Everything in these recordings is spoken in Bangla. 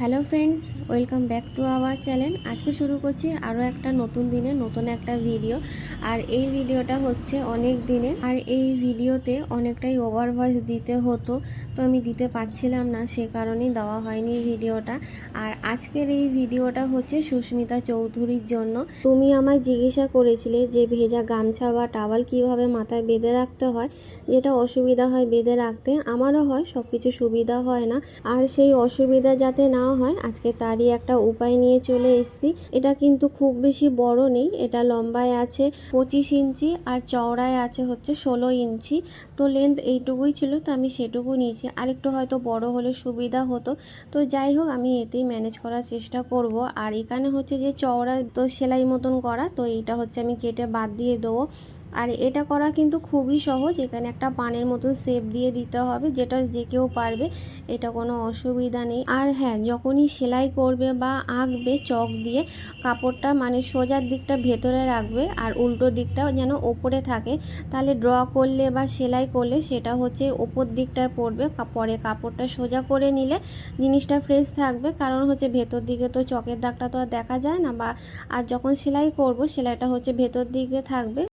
Hello friends, welcome back to our channel. আজকে শুরু করছি আরও একটা নতুন দিনে, নতুন একটা ভিডিও। আর এই ভিডিওটা হচ্ছে অনেক দিনের। আর এই ভিডিওতে অনেকটাই ওভার ভয়েস দিতে হতো। তো আমি দিতে পারছিলাম না, সে কারণেই দেওয়া হয়নি ভিডিওটা। আর আজকের এই ভিডিওটা হচ্ছে সুস্মিতা চৌধুরীর জন্য। তুমি আমায় জিজ্ঞাসা করেছিলে যে ভেজা গামছা বা টাওয়াল কীভাবে মাথায় বেঁধে রাখতে হয়, যেটা অসুবিধা হয় বেঁধে রাখতে। আমারও হয় সব কিছু সুবিধা হয় না। আর সেই অসুবিধা যাতে না হয়, আজকে তারই একটা উপায় নিয়ে চলে এসেছি। এটা কিন্তু খুব বেশি বড় নেই, এটা লম্বায় আছে পঁচিশ ইঞ্চি আর চওড়ায় আছে হচ্ছে ষোলো ইঞ্চি। তো লেন্থ এইটুকুই ছিল, তো আমি সেটুকু নিয়েছি। আরেকটু হয়তো বড় হলে সুবিধা হতো। তো যাই হোক, আমি এতেই ম্যানেজ করার চেষ্টা করব। আর এখানে হচ্ছে যে চওড়া, তো সেলাই মতন করা, তো এইটা হচ্ছে আমি কেটে বাদ দিয়ে দেবো। আর এটা করা কিন্তু খুবই সহজ। এখানে একটা পানের মতন শেপ দিয়ে দিতে হবে, যেটা যে কেউ পারবে, এটা কোনো অসুবিধা নেই। আর হ্যাঁ যখনই সেলাই করবে বা আঁকবে চক দিয়ে, কাপড়টা মানে সোজার দিকটা ভেতরে রাখবে আর উল্টো দিকটা যেন ওপরে থাকে, তাহলে ড্র করলে বা সেলাই করলে সেটা হচ্ছে ওপর দিকটায় পড়বে। পরে কাপড়টা সোজা করে নিলে জিনিসটা ফ্রেশ থাকবে, কারণ হচ্ছে ভেতর দিকে তো চকের দাগটা তো আর দেখা যায় না বা, আর যখন সেলাই করব, সেলাইটা হচ্ছে ভেতর দিকে থাকবে।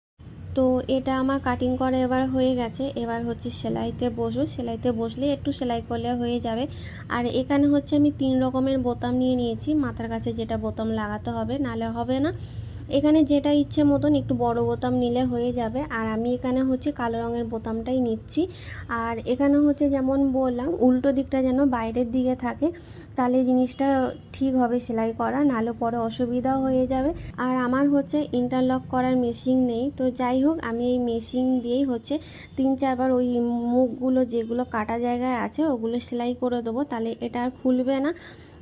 তো এটা আমার কাটিং করা এবার হয়ে গেছে। এবার হচ্ছে সেলাইতে বসবো। সেলাইতে বসলে একটু সেলাই করলে হয়ে যাবে। আর এখানে হচ্ছে আমি তিন রকমের বোতাম নিয়ে নিয়েছি। মাথার কাছে যেটা বোতাম লাগাতে হবে, নালে হবে না। এখানে যেটা ইচ্ছে মতন একটু বড় বোতাম নিলে হয়ে যাবে। আর আমি এখানে হচ্ছে কালো রঙের বোতামটাই নিচ্ছি। আর এখানে হচ্ছে যেমন বললাম, উল্টো দিকটা যেন বাইরের দিকে থাকে। তাহলে জিনিসটা ঠিক হবে, সেলাই করা, নাহলে পরে অসুবিধা হয়ে যাবে। আর আমার হচ্ছে ইন্টারলক করার মেশিন নেই, তো যাই হোক, আমি এই মেশিন দিয়েই হচ্ছে তিন চারবার ওই মুখগুলো যেগুলো কাটা জায়গায় আছে, ওগুলো সেলাই করে দেবো। তাহলে এটা আর খুলবে না।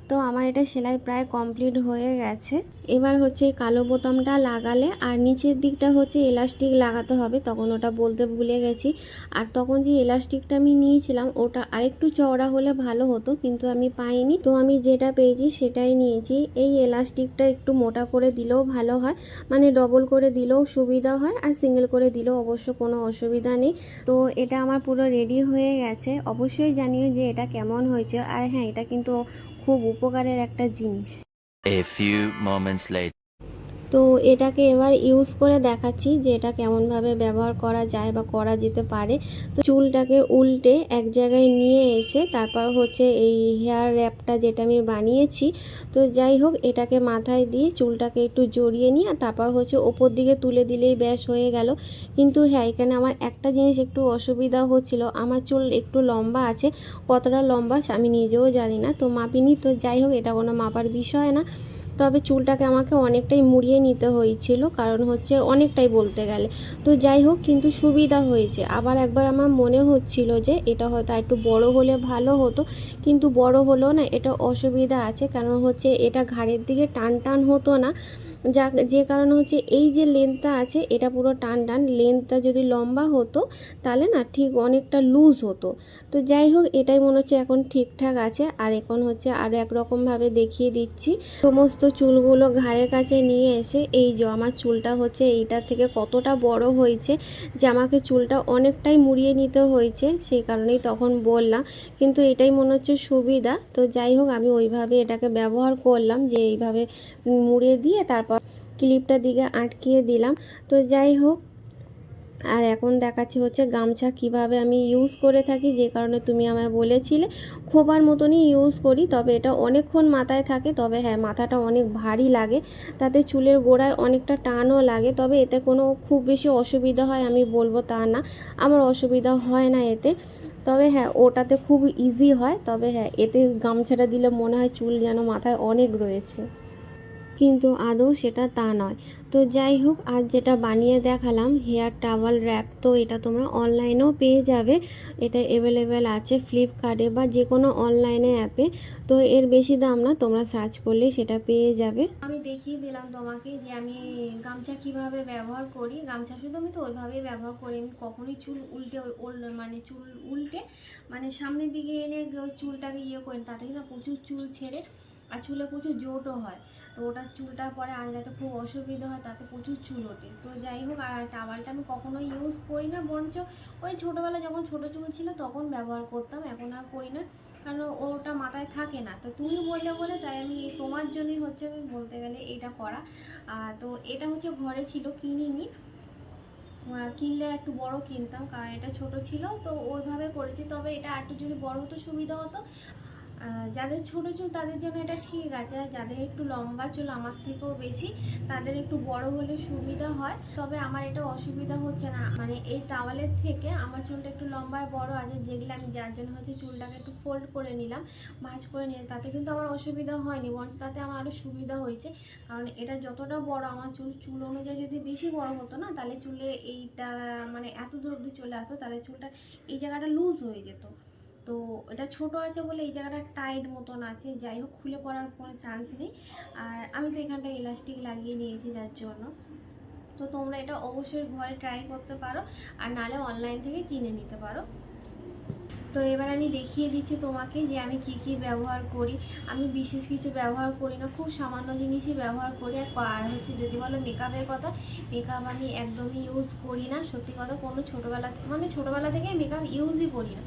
তো আমার এটা সেলাই প্রায় কমপ্লিট হয়ে গেছে। এবার হচ্ছে কালো বোতামটা লাগালে আর নিচের দিকটা হচ্ছে এলাস্টিক লাগাতে হবে, তখন ওটা বলতে ভুলে গেছি। আর তখন যে এলাস্টিকটা আমি নিয়েছিলাম, ওটা আরেকটু চওড়া হলে ভালো হতো, কিন্তু আমি পাইনি। তো আমি যেটা পেয়েছি সেটাই নিয়েছি। এই এলাস্টিকটা একটু মোটা করে দিলেও ভালো হয় মানে ডবল করে দিলেও সুবিধা হয়, আর সিঙ্গেল করে দিলেও অবশ্য কোনো অসুবিধা নেই। তো এটা আমার পুরো রেডি হয়ে গেছে। অবশ্যই জানিও যে এটা কেমন হয়েছে। আর হ্যাঁ এটা কিন্তু খুব উপকারের একটা জিনিস A few moments later. তো এটাকে এবার ইউজ করে দেখাচ্ছি যে এটা কেমনভাবে ব্যবহার করা যায় বা করা যেতে পারে। তো চুলটাকে উল্টে এক জায়গায় নিয়ে এসে তারপর হচ্ছে এই হেয়ার র্যাপটা যেটা আমি বানিয়েছি, তো যাই হোক এটাকে মাথায় দিয়ে চুলটাকে একটু জড়িয়ে নিয়ে তারপর হচ্ছে ওপর দিকে তুলে দিলেই ব্যাস হয়ে গেল। কিন্তু হ্যাঁ এখানে আমার একটা জিনিস একটু অসুবিধা হচ্ছিল, আমার চুল একটু লম্বা আছে। কতটা লম্বা আমি নিজেও জানি না, তো মাপিনি, তো যাই হোক এটা কোনো মাপার বিষয় না। তবে চুলটাকে আমাকে অনেকটাই মুড়িয়ে নিতে হয়েছিল, কারণ হচ্ছে অনেকটাই বলতে গেলে। তো যাই হোক, কিন্তু সুবিধা হয়েছে। আবার একবার আমার মনে হচ্ছিল যে এটা হয়তো একটু বড় হলে ভালো হতো, কিন্তু বড় হলেও না এটা অসুবিধা আছে, কারণ হচ্ছে এটা ঘাড়ের দিকে টান টান হতো না। যা যে কারণে হচ্ছে এই যে লেন্থটা আছে, এটা পুরো টান টান। লেন্থটা যদি লম্বা হতো, তাহলে না ঠিক অনেকটা লুজ হতো। তো যাই হোক, এটাই মনে হচ্ছে এখন ঠিকঠাক আছে। আর এখন হচ্ছে আরও একরকমভাবে দেখিয়ে দিচ্ছি। সমস্ত চুলগুলো ঘাড়ের কাছে নিয়ে এসে, এই যে আমার চুলটা হচ্ছে, এইটা থেকে কতটা বড় হয়েছে, যে আমাকে চুলটা অনেকটাই মুড়িয়ে নিতে হয়েছে, সেই কারণেই তখন বললাম। কিন্তু এটাই মনে হচ্ছে সুবিধা। তো যাই হোক, আমি ওইভাবে এটাকে ব্যবহার করলাম, যে এইভাবে মুড়িয়ে দিয়ে তারপর ক্লিপটা দিকে আটকিয়ে দিলাম। তো যাই হোক, আর এখন দেখাচ্ছি হচ্ছে গামছা কীভাবে আমি ইউজ করে থাকি, যে কারণে তুমি আমায় বলেছিলে। খোবার মতনই ইউজ করি, তবে এটা অনেকক্ষণ মাথায় থাকে, তবে হ্যাঁ মাথাটা অনেক ভারী লাগে। তাতে চুলের গোড়ায় অনেকটা টানও লাগে, তবে এতে কোনো খুব বেশি অসুবিধা হয় আমি বলব তা না। আমার অসুবিধা হয় না এতে। তবে হ্যাঁ ওটাতে খুব ইজি হয়, তবে হ্যাঁ এতে গামছাটা দিলে মনে হয় চুল যেন মাথায় অনেক রয়েছে। কিন্তু আদৌ সেটা তা নয়। তো যাই হোক, আজ যেটা বানিয়ে দেখালাম, হেয়ার টাওয়াল র্যাপ, তো এটা তোমরা অনলাইনেও পেয়ে যাবে। এটা অ্যাভেলেবেল আছে ফ্লিপকার্টে বা যে কোনো অনলাইনে অ্যাপে তো এর বেশি দাম না, তোমরা সার্চ করলেই সেটা পেয়ে যাবে। আমি দেখিয়ে দিলাম তোমাকে যে আমি গামছা কীভাবে ব্যবহার করি। গামছা শুধু আমি তো ওইভাবেই ব্যবহার করি। আমি কখনোই চুল উল্টে মানে চুল উল্টে মানে সামনের দিকে এনে চুলটাকে ইয়ে করি না। তাতে না প্রচুর চুল ছেড়ে আর চুলে প্রচুর জোটও হয়। তো ওটা চুলটা পরে আঁচড়াতে খুব অসুবিধা হয়, তাতে প্রচুর চুল ওঠে। তো যাই হোক, আর টাওয়ালটা আমি কখনোই ইউজ করি না, বরঞ্চ ওই ছোটোবেলায় যখন ছোটো চুল ছিল তখন ব্যবহার করতাম, এখন আর করি না। কারণ ওটা মাথায় থাকে না। তো তুমি বললে বলে, তাই আমি তোমার জন্যই হচ্ছে আমি বলতে গেলে এটা করা। তো এটা হচ্ছে ঘরে ছিল কিনিনি। কিনলে একটু বড় কিনতাম, কারণ এটা ছোট ছিল, তো ওইভাবে করেছি। তবে এটা একটু যদি বড় হতো, সুবিধা হতো। যাদের ছোট চুল, তাদের জন্য এটা ঠিক আছে। আর যাদের একটু লম্বা চুল, আমার থেকেও বেশি, তাদের একটু বড় হলে সুবিধা হয়। তবে আমার এটা অসুবিধা হচ্ছে না। মানে এই তাওয়ালের থেকে আমার চুলটা একটু লম্বায় বড় আছে, যেগুলো আমি যার জন্য হচ্ছে চুলটাকে একটু ফোল্ড করে নিলাম, ভাঁজ করে নিলাম, তাতে কিন্তু আমার অসুবিধা হয়নি, বরঞ্চ তাতে আমার আরও সুবিধা হয়েছে। কারণ এটা যতটা বড় আমার চুল চুল অনুযায়ী যদি বেশি বড় হতো না, তাহলে চুলের এইটা মানে এত দূর অবধি চলে আসতো, তাহলে চুলটা এই জায়গাটা লুজ হয়ে যেত। তো এটা ছোট আছে বলে এই জায়গাটা টাইট মতন আছে, যাই হোক খুলে পড়ার কোনো চান্স নেই। আর আমি তো এখানটা ইলাস্টিক লাগিয়ে নিয়েছি যার জন্য। তো তোমরা এটা অবশ্যই ঘরে ট্রাই করতে পারো, আর নালে অনলাইন থেকে কিনে নিতে পারো। তো এবার আমি দেখিয়ে দিচ্ছি তোমাকে যে আমি কি কি ব্যবহার করি। আমি বিশেষ কিছু ব্যবহার করি না, খুব সামান্য জিনিসই ব্যবহার করি। আর হচ্ছে যদি বলো মেকআপের কথা মেকআপ আমি একদমই ইউজ করি না। সত্যি কথা কোনো ছোটোবেলা মানে ছোটোবেলা থেকে মেকআপ ইউজই করি না।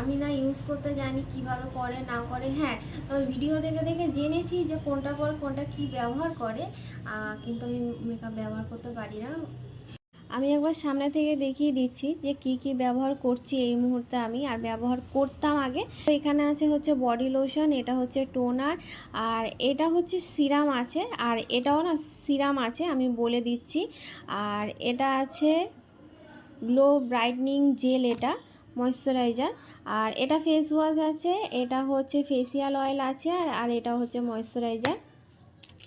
আমি না ইউজ করতে জানি কীভাবে করে, না করে। হ্যাঁ তবে ভিডিও দেখে দেখে জেনেছি যে কোনটা পর কোনটা কি ব্যবহার করে। কিন্তু আমি মেকআপ ব্যবহার করতে পারি না। আমি একবার সামনে থেকে দেখিয়ে দিচ্ছি যে কি কি ব্যবহার করছি এই মুহূর্তে আমি, আর ব্যবহার করতাম আগে। তো এখানে আছে হচ্ছে বডি লোশন এটা হচ্ছে টোনার আর এটা হচ্ছে সিরাম আছে, আর এটাও না সিরাম আছে, আমি বলে দিচ্ছি। আর এটা আছে গ্লো ব্রাইটনিং জেল এটা ময়শ্চারাইজার আর এটা ফেস ওয়াশ আছে, এটা হচ্ছে ফেসিয়াল অয়েল আছে, আর এটা হচ্ছে ময়শ্চারাইজার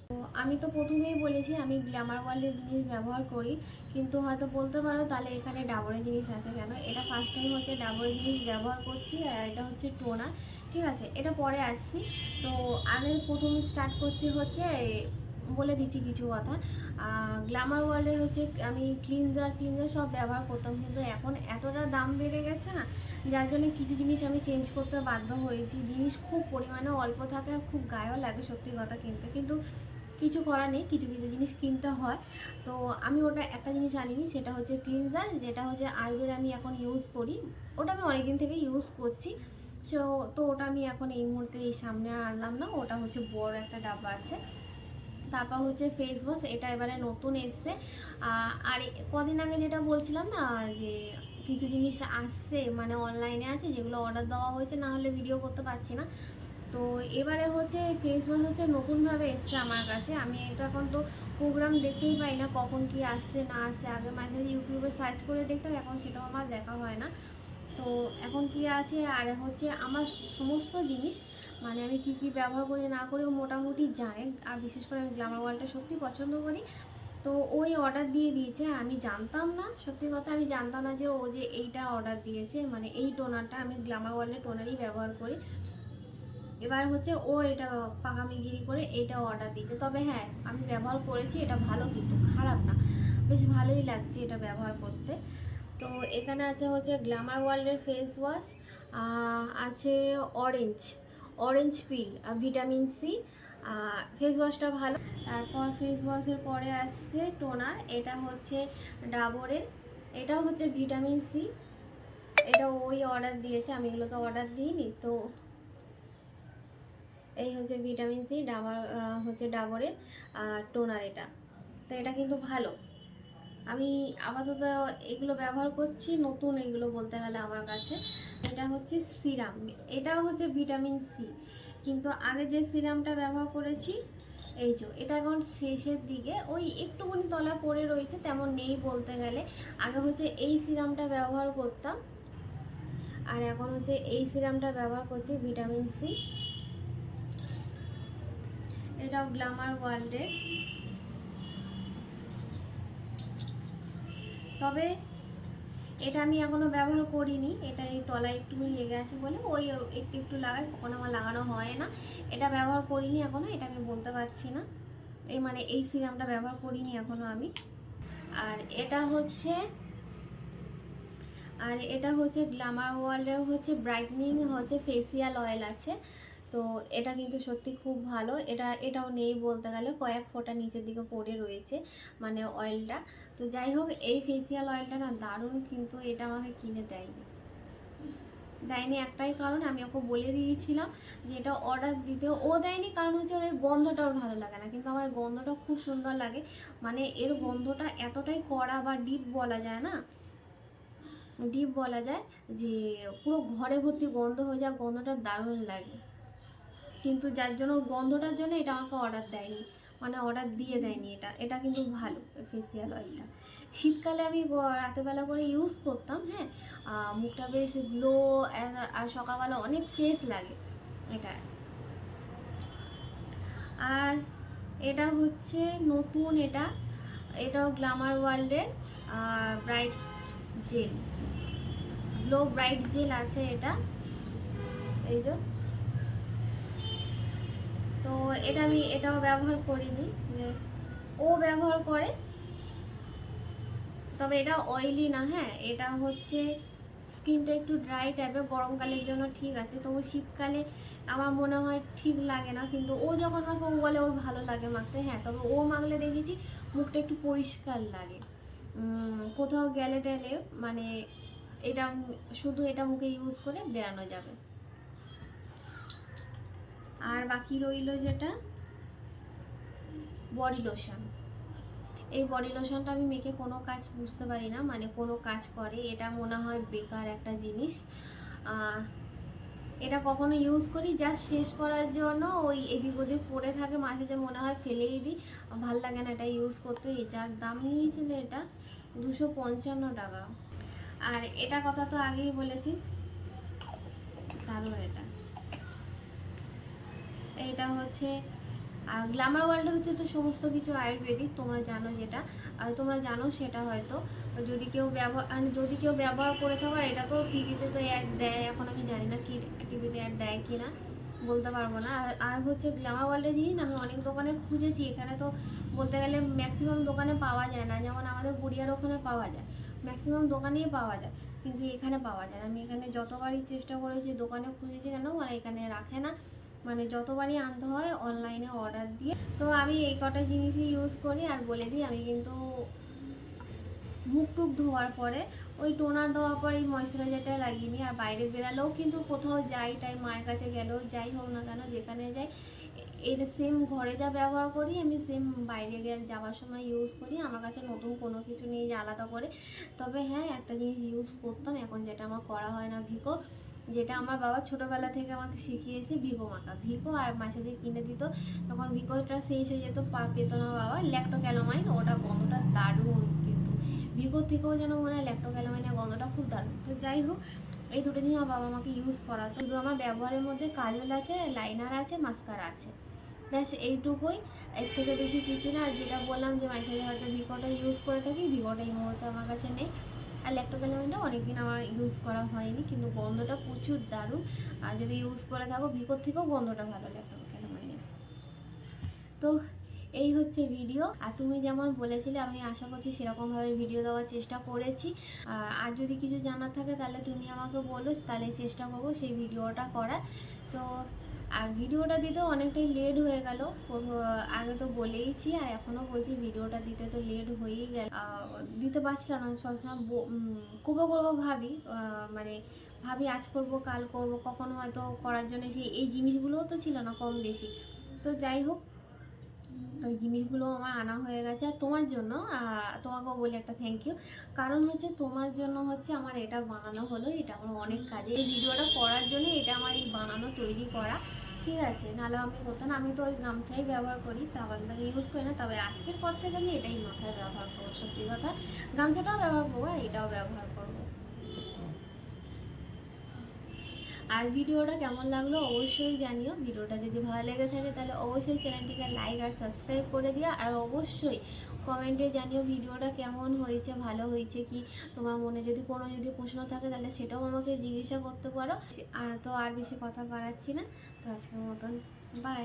তো আমি তো প্রথমেই বলেছি, আমি গ্ল্যামার ওয়ার্ল্ডের জিনিস ব্যবহার করি, কিন্তু হয়তো বলতে পারো তাহলে এখানে ডাবরের জিনিস আছে কেন? এটা ফার্স্ট টাইম হচ্ছে ডাবরের জিনিস ব্যবহার করছি, আর এটা হচ্ছে টোনার ঠিক আছে? এটা পরে আসছি। তো আগে প্রথম স্টার্ট করছি হচ্ছে বলে দিচ্ছি কিছু কথা। গ্ল্যামার ওয়ার্ল্ডের হচ্ছে আমি ক্লিনজার ক্লিনজার সব ব্যবহার করতাম, কিন্তু এখন এতটা দাম বেড়ে গেছে না, যার জন্য কিছু জিনিস আমি চেঞ্জ করতে বাধ্য হয়েছি। জিনিস খুব পরিমাণে অল্প থাকে আর খুব গায়েও লাগে সত্যি কথা কিনতে, কিন্তু কিছু করার নেই, কিছু কিছু জিনিস কিনতে হয়। তো আমি ওটা একটা জিনিস আনিনি, সেটা হচ্ছে ক্লিনজার যেটা হচ্ছে আইব্রোর আমি এখন ইউজ করি। ওটা আমি অনেকদিন থেকে ইউজ করছি। সো তো ওটা আমি এখন এই মুহূর্তে এই সামনে আনলাম না, ওটা হচ্ছে বড় একটা ডাব্বা আছে। তারপর হচ্ছে ফেস ওয়াশ এটা এবারে নতুন এসছে। আর কদিন আগে যেটা বলছিলাম না, যে কিছু জিনিস আসছে মানে অনলাইনে আছে, যেগুলো অর্ডার দেওয়া হয়েছে, না হলে ভিডিও করতে পারছি না। তো এবারে হচ্ছে ফেস ওয়াশ হচ্ছে নতুনভাবে এসছে আমার কাছে। আমি এটা এখন তো প্রোগ্রাম দেখতেই পাই না, কখন কি আসছে, না আসছে। আগে মাঝে ইউটিউবে সার্চ করে দেখতাম, এখন সেটাও আমার দেখা হয় না। তো এখন কি আছে? আর হচ্ছে আমার সমস্ত জিনিস মানে আমি কি কি ব্যবহার করি না করি ও মোটামুটি জানে। আর বিশেষ করে আমি গ্লামার ওয়ালটা সত্যি পছন্দ করি। তো ওই অর্ডার দিয়ে দিয়েছে। আমি জানতাম না, সত্যি কথা আমি জানতাম না যে ও যে এইটা অর্ডার দিয়েছে। মানে এই টোনারটা আমি গ্লামার ওয়ার্ল্ডের টোনারই ব্যবহার করি। এবার হচ্ছে ও এটা পাকামিগিরি করে এইটা অর্ডার দিয়েছে। তবে হ্যাঁ আমি ব্যবহার করেছি, এটা ভালো কিন্তু খারাপ না। বেশ ভালোই লাগছে এটা ব্যবহার করতে। তো এখানে আছে হচ্ছে গ্ল্যামার ওয়ার্ল্ডের ফেস ওয়াশ আছে orange orange peel vitamin C face ওয়াশটা ভালো। তারপর ফেস ওয়াশের পরে আসছে টোনার এটা হচ্ছে ডাবরের, এটাও হচ্ছে ভিটামিন সি এটা ওই অর্ডার দিয়েছে, আমি এগুলো তো অর্ডার দিইনি, তো এই হচ্ছে ভিটামিন সি ডাবার হচ্ছে ডাবরের টোনার এটা। তো এটা কিন্তু ভালো। আমি আপাতত এগুলো ব্যবহার করছি, নতুন এগুলো বলতে গেলে আমার কাছে। এটা হচ্ছে সিরাম, এটাও হচ্ছে ভিটামিন সি কিন্তু আগে যে সিরামটা ব্যবহার করেছি, এই যে, এটা এখন শেষের দিকে, ওই একটুখানি তলা পড়ে রয়েছে, তেমন নেই বলতে গেলে। আগে হচ্ছে এই সিরামটা ব্যবহার করতাম, আর এখন হচ্ছে এই সিরামটা ব্যবহার করছি ভিটামিন সি এটাও গ্ল্যামার ওয়ার্ল্ডের তবে এটা আমি এখনও ব্যবহার করিনি। এটা এই তলায় একটুখানি লেগে আছে বলে ওই একটু একটু লাগাই, কখনো আমার লাগানো হয় না। এটা ব্যবহার করিনি এখনও, এটা আমি বলতে পারছি না। এই মানে এই সিরামটা ব্যবহার করিনি এখনও আমি। আর এটা হচ্ছে, আর এটা হচ্ছে গ্ল্যামার ওয়ার্ল্ডের হচ্ছে ব্রাইটনিং হচ্ছে ফেসিয়াল অয়েল আছে। তো এটা কিন্তু সত্যি খুব ভালো। এটা, এটাও নেই বলতে গেলে, কয়েক ফোঁটা নিচের দিকে পড়ে রয়েছে মানে অয়েলটা তো যাই হোক, এই ফেসিয়াল অয়েলটা না দারুণ কিন্তু এটা আমাকে কিনে দেয়নি। দেয়নি একটাই কারণ, আমি ওকে বলে দিয়েছিলাম যে এটা অর্ডার দিতে। ও দেয়নি কারণ হচ্ছে ওর এর গন্ধটা ওর ভালো লাগে না, কিন্তু আমার গন্ধটা খুব সুন্দর লাগে। মানে এর গন্ধটা এতটাই কড়া বা ডিপ বলা যায় না ডিপ বলা যায় যে পুরো ঘরে ভর্তি গন্ধ হয়ে যায় গন্ধটা দারুণ লাগে। কিন্তু যার জন্য গন্ধটার জন্য এটা আমাকে অর্ডার দেয়নি। মানে অর্ডার দিয়ে দেয়নি এটা। এটা কিন্তু ভালো ফেসিয়াল অয়েলটা শীতকালে আমি রাতেরবেলা করে ইউজ করতাম হ্যাঁ? মুখটা বেশ গ্লো আর সকালবেলা অনেক ফ্রেশ লাগে। এটা। আর এটা হচ্ছে নতুন এটা। এটাও গ্ল্যামার ওয়ার্ল্ডের bright gel glow bright gel আছে এটা। এই যে। তো এটা আমি এটাও ব্যবহার করিনি ও ব্যবহার করে, তবে এটা অয়েলি না হ্যাঁ? এটা হচ্ছে স্কিনটা একটু ড্রাই টাইপের গরমকালের জন্য ঠিক আছে। তবু শীতকালে আমার মনে হয় ঠিক লাগে না, কিন্তু ও যখন মাখে ও বলে ওর ভালো লাগে মাখতে হ্যাঁ? তবে ও মাখলে দেখেছি মুখটা একটু পরিষ্কার লাগে। কোথাও গেলে টেলে মানে এটা, শুধু এটা মুখে ইউজ করে বেরানো যাবে। আর বাকি রইল যেটা বডি লোশন। এই বডি লোশনটা আমি মেখে কোনো কাজ বুঝতে পারি না মানে কোনো কাজ করে, এটা মনে হয় বেকার একটা জিনিস। এটা কখনো ইউজ করি জাস্ট শেষ করার জন্য ওই এদিক ওদিক পড়ে থাকে, মাঝে যে মনে হয় ফেলেই দিই, ভালো লাগে না এটা ইউজ করতে। যার দাম নিয়েছিল এটা দুশো পঞ্চান্ন টাকা। আর এটা কথা তো আগেই বলেছি, দারুণ এটা। এটা হচ্ছে গ্ল্যামার ওয়ার্ল্ডে হচ্ছে তো সমস্ত কিছু আয়ুর্বেদিক, তোমরা জানো যেটা। আর তোমরা জানো সেটা হয়তো। যদি কেউ ব্যবহার আর যদি কেউ ব্যবহার করে থাকো, আর এটা তো টিভিতে তো অ্যাড দেয়, এখন আমি জানি না কি টিভিতে অ্যাড দেয় কি না বলতে পারব না। আর- আর হচ্ছে গ্ল্যামার ওয়ার্ল্ডে জিনিস, আমি অনেক দোকানে খুঁজেছি, এখানে তো বলতে গেলে ম্যাক্সিমাম দোকানে পাওয়া যায় না। যেমন আমাদের গুড়িয়ার ওখানে পাওয়া যায়। ম্যাক্সিমাম দোকানেই পাওয়া যায়, কিন্তু এখানে পাওয়া যায় না। আমি এখানে যতবারই চেষ্টা করেছি, দোকানে খুঁজেছি কেন মানে এখানে রাখে না। মানে যতবারই আনতে হয় অনলাইনে অর্ডার দিয়ে। তো আমি এই কটা জিনিসই ইউজ করি আর বলে দিই, আমি কিন্তু মুখ টুক ধোয়ার পরে ওই টোনার দেওয়ার পরে এই ময়শ্চারাইজারটা লাগিয়ে নিই। আর বাইরে বেরালেও কিন্তু কোথাও যাই টাই মায়ের কাছে গেলেও যাই হোক না কেন, যেখানে যাই, এর সেম ঘরে যা ব্যবহার করি, আমি সেম বাইরে গেলে যাওয়ার সময় ইউজ করি। আমার কাছে নতুন কোনো কিছু নেই যে আলাদা করে। তবে হ্যাঁ একটা জিনিস ইউজ করতাম। এখন যেটা আমার করা হয় না ভিকো। যেটা আমার বাবা ছোটোবেলা থেকে আমাকে শিখিয়েছে ভিগো মাখা। ভিগো আর মাসে কিনে দিত, তখন ভিগোটা শেষ হয়ে যেত, পা পেত না বাবা। ল্যাক্টো ক্যালোমাইন ওটা গন্ধটা দারুণ কিন্তু। ভিগোর থেকেও যেন মনে হয় ল্যাক্টো ক্যালোমাইনের গন্ধটা খুব দারুণ। তো যাই হোক, এই দুটো জিনিস আমার বাবা আমাকে ইউজ করাতো। শুধু আমার ব্যবহারের মধ্যে কাজল আছে লাইনার আছে মাস্কারা আছে। ব্যাস, এইটুকুই। এর থেকে বেশি কিছু না। আর যেটা বললাম যে মাঝে হয়তো ভিভোটা ইউজ করে থাকি ভিভোটা এই মুহূর্তে আমার কাছে নেই। আর ল্যাক্টোক্যালামিনটা অনেকদিন আমার ইউজ করা হয়নি, কিন্তু গন্ধটা প্রচুর দারুণ। আর যদি ইউজ করে থাকো ভিকোর থেকেও গন্ধটা ভালো ল্যাক্টোক্যালামিনের তো এই হচ্ছে ভিডিও আর তুমি যেমন বলেছিলে, আমি আশা করছি সেরকমভাবে ভিডিও দেওয়ার চেষ্টা করেছি। আর যদি কিছু জানার থাকে, তাহলে তুমি আমাকে বলো, তাহলে চেষ্টা করব সেই ভিডিওটা করার। তো আর ভিডিওটা দিতে অনেকটাই লেট হয়ে গেল। আগে তো বলেইছি, আর এখনও বলছি ভিডিওটা দিতে তো লেট হয়েই গেল। দিতে পারছিলাম না, সবসময় করব করব ভাবি মানে ভাবি আজ করব, কাল করব, কখনো হয়তো করার জন্য সেই, এই জিনিসগুলোও তো ছিল না কম বেশি। তো যাই হোক ওই জিনিসগুলো আমার আনা হয়ে গেছে। আর তোমার জন্য তোমাকেও বলি একটা থ্যাংক ইউ কারণ হচ্ছে তোমার জন্য হচ্ছে আমার এটা বানানো হলো, এটা আমার অনেক কাজে। এই ভিডিওটা করার জন্য এটা আমার এই বানানো, তৈরি করা। ঠিক আছে, নাহলে আমি করতাম আমি তো ওই গামছাই ব্যবহার করি, তারপর আমি ইউজ করি না। তবে আজকের পর থেকে আমি এটাই মাথায় ব্যবহার করব, সত্যি কথা। গামছাটাও ব্যবহার করব আর এটাও ব্যবহার করব। আর ভিডিওটা কেমন লাগল অবশ্যই জানিও। ভিডিওটা যদি ভালো লেগে থাকে তাহলে অবশ্যই চ্যানেলটিকে লাইক আর সাবস্ক্রাইব করে দিও। আর অবশ্যই কমেন্টে জানিও ভিডিওটা কেমন হয়েছে, ভালো হয়েছে কি? তোমার মনে যদি কোনো যদি প্রশ্ন থাকে তাহলে সেটাও আমাকে জিজ্ঞাসা করতে পারো। তো আর বেশি কথা বাড়াচ্ছি না। তো আজকের মতন বাই